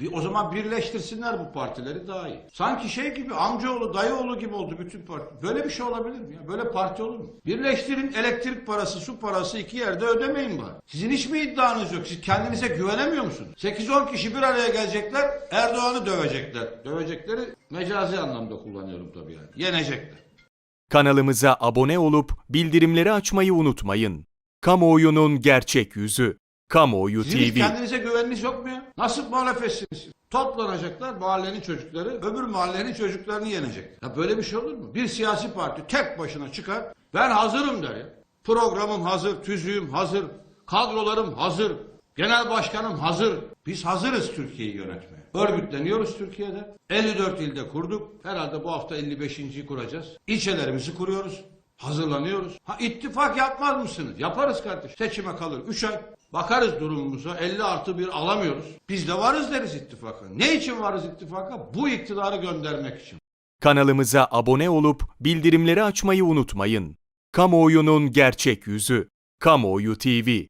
Bir, o zaman birleştirsinler bu partileri daha iyi. Sanki şey gibi amcaoğlu dayıoğlu gibi oldu bütün parti. Böyle bir şey olabilir mi ya? Böyle parti olur mu? Birleştirin elektrik parası su parası iki yerde ödemeyin bari. Sizin hiç mi iddianız yok? Siz kendinize güvenemiyor musunuz? 8-10 kişi bir araya gelecekler Erdoğan'ı dövecekler. Dövecekleri mecazi anlamda kullanıyorum tabii yani. Yenecekler. Kanalımıza abone olup bildirimleri açmayı unutmayın. Kamuoyunun gerçek yüzü. Kamuoyu Sizin TV. kendinize güveniniz yok mu ya? Nasıl muhalefetsiniz siz? Toplanacaklar mahallenin çocukları, öbür mahallenin çocuklarını yenecek. Ya böyle bir şey olur mu? Bir siyasi parti tek başına çıkar, ben hazırım der ya. Programım hazır, tüzüğüm hazır, kadrolarım hazır, genel başkanım hazır. Biz hazırız Türkiye'yi yönetmeye. Örgütleniyoruz Türkiye'de. 54 ilde kurduk. Herhalde bu hafta 55.yi kuracağız. İlçelerimizi kuruyoruz. Hazırlanıyoruz. Ha ittifak yapmaz mısınız? Yaparız kardeş. Seçime kalır 3 ay. Bakarız durumumuza 50 artı 1 alamıyoruz. Biz de varız deriz ittifaka. Ne için varız ittifaka? Bu iktidarı göndermek için. Kanalımıza abone olup bildirimleri açmayı unutmayın. Kamuoyunun gerçek yüzü. Kamuoyu TV.